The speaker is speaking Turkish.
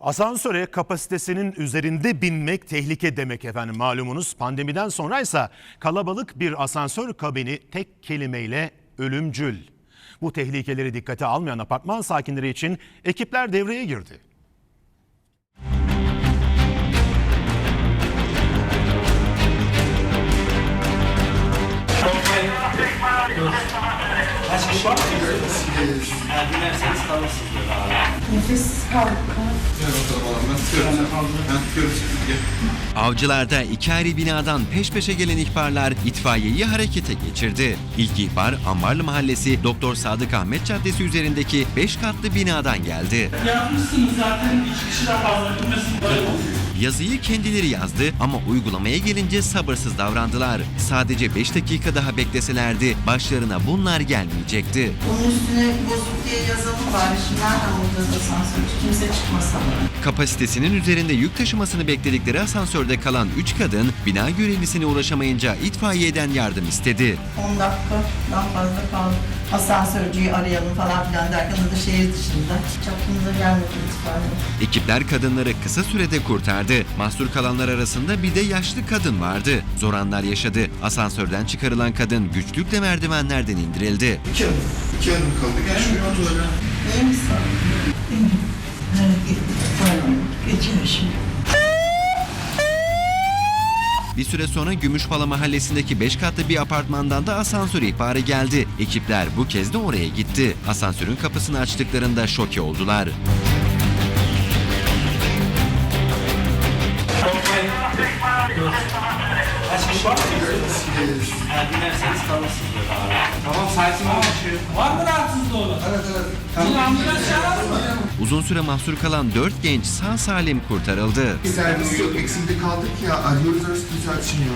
Asansöre kapasitesinin üzerinde binmek tehlike demek efendim malumunuz. Pandemiden sonraysa kalabalık bir asansör kabini tek kelimeyle ölümcül. Bu tehlikeleri dikkate almayan apartman sakinleri için ekipler devreye girdi. Kaç kişi var? Avcılar'da iki ayrı binadan peş peşe gelen ihbarlar itfaiyeyi harekete geçirdi. İlk ihbar Ambarlı Mahallesi Doktor Sadık Ahmet Caddesi üzerindeki 5 katlı binadan geldi. Yapmışsınız zaten. İki kişiden fazla. Bilmesin. Yazıyı kendileri yazdı ama uygulamaya gelince sabırsız davrandılar. Sadece 5 dakika daha bekleselerdi başlarına bunlar gelmeyecekti. Onun üstüne bozuk diye yazalım bari. Şimdi nereden bulacağız asansörü? Kimse çıkmasın. Kapasitesinin üzerinde yük taşımasını bekledikleri asansörde kalan 3 kadın bina görevlisine ulaşamayınca itfaiyeden yardım istedi. 10 dakikadan fazla kaldı. Asansörcüyü arayalım falan filan derken o da şehir dışında. Hiç aklımıza gelmedi itibariyle. Ekipler kadınları kısa sürede kurtardı. Mahsur kalanlar arasında bir de yaşlı kadın vardı. Zor anlar yaşadı. Asansörden çıkarılan kadın güçlükle merdivenlerden indirildi. İki adım. İki adım kaldı. Gel şuraya otur öyle. İyi misin? Geçiyor şimdi. Bir süre sonra Gümüşpala mahallesindeki 5 katlı bir apartmandan da asansör ihbarı geldi. Ekipler bu kez de oraya gitti. Asansörün kapısını açtıklarında şoke oldular. Binerseniz kalırsınız böyle abi. Tamam sakin ol. Var mı rahatsızlığı olan? Evet evet. Tamam. ambulans çağıralım mı? Uzun süre mahsur kalan 4 genç sağ salim kurtarıldı. Servis yok. Eksilde kaldık ya. Arıyoruz arası düzeltmiyor.